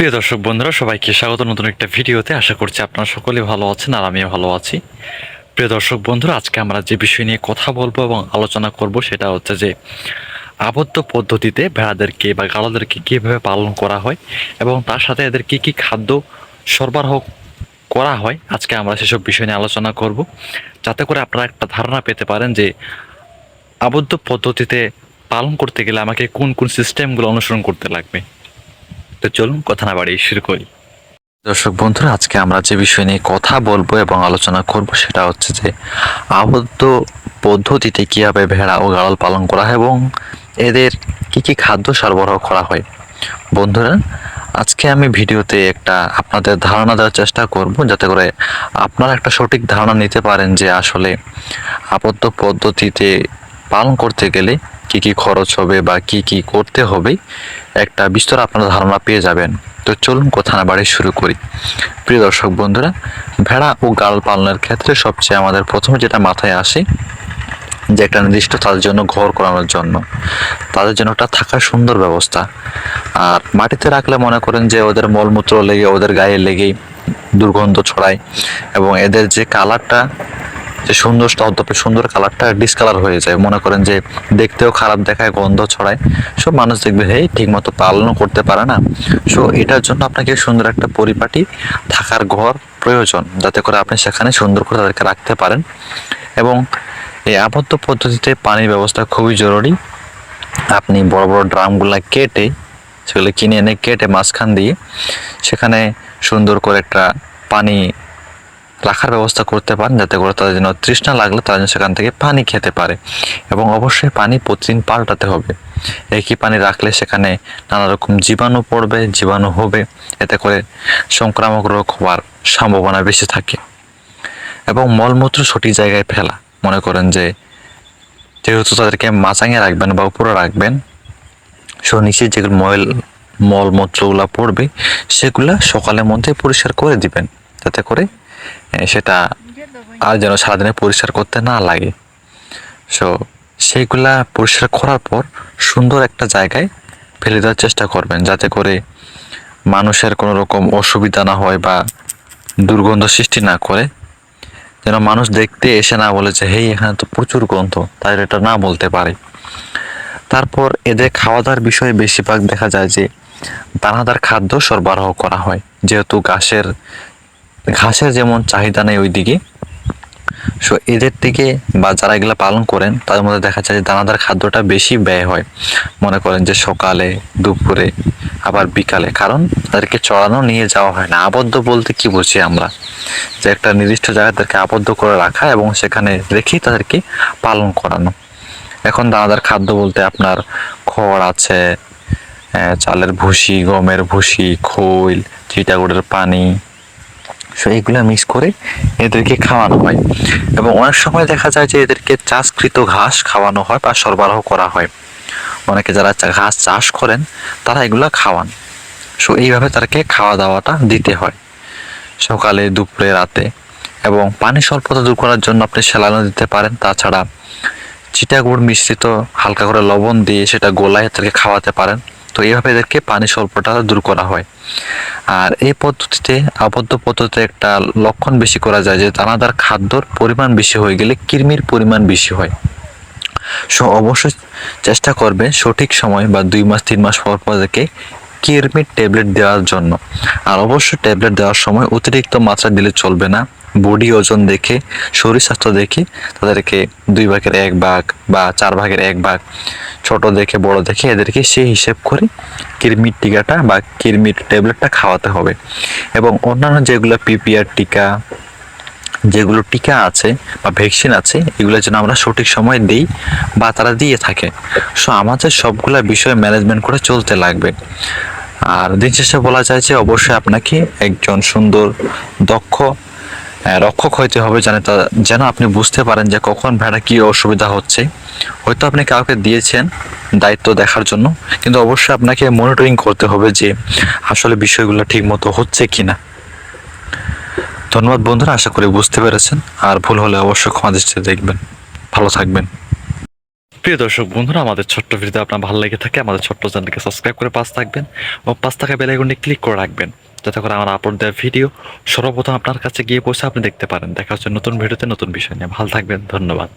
প্রিয় দর্শক বন্ধুরা, সবাইকে স্বাগত নতুন একটা ভিডিওতে। আশা করছি আপনারা সকলে ভালো আছেন আর আমিও ভালো আছি। প্রিয় দর্শক বন্ধুরা, আজকে আমরা যে বিষয় নিয়ে কথা বলব এবং আলোচনা করব সেটা হচ্ছে যে, আবদ্ধ পদ্ধতিতে ভেড়াদেরকে বা গাড়াদেরকে কীভাবে পালন করা হয় এবং তার সাথে এদের কী কী খাদ্য সরবরাহ করা হয়, আজকে আমরা সেসব বিষয় নিয়ে আলোচনা করব। যাতে করে আপনারা একটা ধারণা পেতে পারেন যে, আবদ্ধ পদ্ধতিতে পালন করতে গেলে আমাকে কোন কোন সিস্টেমগুলো অনুসরণ করতে লাগবে। তো চলুন কথা না বাড়িয়ে শুরু করি। দর্শক বন্ধুরা, আজকে আমরা যে বিষয় নিয়ে কথা বলব এবং আলোচনা করব সেটা হচ্ছে যে আবদ্ধ পদ্ধতিতে কীভাবে ভেড়া ও গাড়াল পালন করা হয় এবং এদের কি কি খাদ্য সরবরাহ করা হয়। বন্ধুরা, আজকে আমি ভিডিওতে একটা আপনাদের ধারণা দেওয়ার চেষ্টা করব যাতে করে আপনারা একটা সঠিক ধারণা নিতে পারেন যে আসলে আবদ্ধ পদ্ধতিতে পালন করতে গেলে কি কি খরচ হবে বা কি কি করতে হবে, একটা বিস্তর আপনারা ধারণা পেয়ে যাবেন। তো চলুন কথা না বাড়ি শুরু করি। প্রিয় দর্শক বন্ধুরা, ভেড়া ও গাল পালনের ক্ষেত্রে সবচেয়ে আমাদের প্রথমে যেটা মাথায় আসে, যে একটা নির্দিষ্ট তাদের জন্য ঘর করানোর জন্য। তাদের জন্য একটা থাকার সুন্দর ব্যবস্থা। আর মাটিতে রাখলে মনে করেন যে ওদের মলমূত্র লেগে, ওদের গায়ে লেগেই দুর্গন্ধ ছড়ায় এবং এদের যে কালারটা যে সুন্দর অন্তপে সুন্দর কালারটা ডিসকালার হয়ে যায়। মনে করেন যে দেখতেও খারাপ দেখায়, গন্ধ ছড়ায়। সব মানুষ দেখবে, হেই ঠিক মতো পালনও করতে পারে না। সো এটার জন্য আপনাকে সুন্দর একটা পরিপাটি, থাকার ঘর প্রয়োজন, যাতে করে আপনি সেখানে সুন্দর করে তাদেরকে রাখতে পারেন। এবং এই আবদ্ধ পদ্ধতিতে পানির ব্যবস্থা খুবই জরুরি। আপনি বড় বড় ড্রামগুলা কেটে, সেগুলো কিনে এনে কেটে মাঝখান দিয়ে, সেখানে সুন্দর করে একটা পানি রাখার ব্যবস্থা করতে পারেন যাতে করে তাদের যেন তৃষ্ণা লাগলে তারা যেন সেখান থেকে পানি খেতে পারে এবং অবশ্যই পানি প্রতিদিন পাল্টাতে হবে। একই পানি রাখলে সেখানে নানা রকম জীবাণু পড়বে, জীবাণু হবে। এতে করে সংক্রামক রোগ হওয়ার সম্ভাবনা বেশি থাকে। এবং মলমূত্র সঠিক জায়গায় ফেলা। মনে করেন যে যেহেতু তাদেরকে মাচাঙে রাখবেন বা উপরে রাখবেন, সো নিচে যেগুলো ময়ল মলমূত্রগুলো পড়বে, সেগুলো সকালের মধ্যে পরিষ্কার করে দিবেন। যাতে করে সেটা আর যেন সারাদিনে পরিষ্কার করতে না লাগে। সো সেইগুলা পরিষ্কার করার পর সুন্দর একটা জায়গায় ফেলে দেওয়ার চেষ্টা করবেন। যাতে করে মানুষের কোনো রকম অসুবিধা না হয় বা দুর্গন্ধ সৃষ্টি না করে। যেন মানুষ দেখতে এসে না বলে যে, হেই, এখানে তো প্রচুর গন্ধ। তাই এটা না বলতে পারে। তারপর এদের খাওয়া দাওয়ার বিষয়ে বেশিরভাগ দেখা যায় যে, দানাদার খাদ্য সরবরাহ করা হয়। যেহেতু ঘাসের ঘাসের যেমন চাহিদা নেই ওইদিকে সো এদের থেকে বা যারা এগুলো পালন করেন, তাদের মধ্যে দেখা যায় যে দানাদার খাদ্যটা বেশি ব্যয় হয়। মনে করেন যে সকালে, দুপুরে, আবার বিকালে। কারণ তাদেরকে চড়ানো নিয়ে যাওয়া হয় না। আবদ্ধ বলতে কি বুঝি আমরা? যে একটা নির্দিষ্ট জায়গায় তাদেরকে আবদ্ধ করে রাখা এবং সেখানে রেখেই তাদেরকে পালন করানো। এখন দানাদার খাদ্য বলতে আপনার খড় আছে চালের ভুসি, গমের ভুসি, খৈল, চিটাগুড়ের পানি সো এইগুলো মিক্স করে এদেরকে খাওয়ানো হয়। এবং অনেক সময় দেখা যায় যে এদেরকে চাষকৃত ঘাস খাওয়ানো হয় বা সরবরাহ করা হয়। অনেকে যারা ঘাস চাষ করেন, তারা এগুলো খাওয়ান। সো এইভাবে তাদেরকে খাওয়া দাওয়াটা দিতে হয়। সকালে, দুপুরে, রাতে। এবং পানি স্বল্পতা দূর করার জন্য আপনি সেলানো দিতে পারেন। তাছাড়া চিটাগুড় মিশ্রিত হালকা করে লবণ দিয়ে সেটা গোলায় তাদেরকে খাওয়াতে পারেন। তো এইভাবে এদেরকে পানি স্বল্পতা দূর করা হয়। আর এই পদ্ধতিতে, আবদ্ধ পদ্ধতিতে একটা লক্ষণ বেশি করা যায় যে দানাদার খাদ্যর পরিমাণ বেশি হয়ে গেলে কৃমির পরিমাণ বেশি হয়। সো অবশ্যই চেষ্টা করবে সঠিক সময় বা দুই মাস, তিন মাস পর পর থেকে কৃমির ট্যাবলেট দেওয়ার জন্য। আর অবশ্যই ট্যাবলেট দেওয়ার সময় অতিরিক্ত মাত্রা দিলে চলবে না। বডি ওজন দেখে, শরীর স্বাস্থ্য দেখে তাদেরকে দুই ভাগের এক ভাগ বা চার ভাগের এক ভাগ ছোট দেখে, বড় দেখে এদেরকে সেই হিসেব করে কৃমির টিকাটা বা কৃমির ট্যাবলেটটা খাওয়াতে হবে। এবং অন্যান্য যেগুলো পিপিআর টিকা, যেগুলো টিকা আছে বা ভ্যাকসিন আছে, এগুলো যেন আমরা সঠিক সময় দিই বা তারা দিয়ে থাকে। সো আমাদের সবগুলা বিষয় ম্যানেজমেন্ট করে চলতে লাগবে। আর দিন শেষে বলা যায় যে, অবশ্যই আপনাকে একজন সুন্দর, দক্ষ রক্ষক হইতে হবে জানে তা যেন আপনি বুঝতে পারেন যে কখন ভেড়া কি অসুবিধা হচ্ছে। হয়তো আপনি কাউকে দিয়েছেন দায়িত্ব দেখার জন্য, কিন্তু অবশ্যই আপনাকে মনিটরিং করতে হবে যে আসলে বিষয়গুলো ঠিক মতো হচ্ছে কি না ধন্যবাদ বন্ধুরা, আশা করি বুঝতে পেরেছেন। আর ভুল হলে অবশ্যই ক্ষমা দৃষ্টিতে দেখবেন। ভালো থাকবেন। প্রিয় দর্শক বন্ধুরা, আমাদের ছোট্ট ভিডিও আপনার ভালো লেগে থাকে, আমাদের ছোট্ট চ্যানেলকে সাবস্ক্রাইব করে পাশ থাকবেন ও পাঁচ টাকা বেলাইকনে ক্লিক করে রাখবেন। যাতে করে আমার আপলোড দেওয়া ভিডিও সর্বপ্রথম আপনার কাছে গিয়ে পৌঁছে আপনি দেখতে পারেন। দেখা হচ্ছে নতুন ভিডিওতে নতুন বিষয় নিয়ে। ভালো থাকবেন। ধন্যবাদ।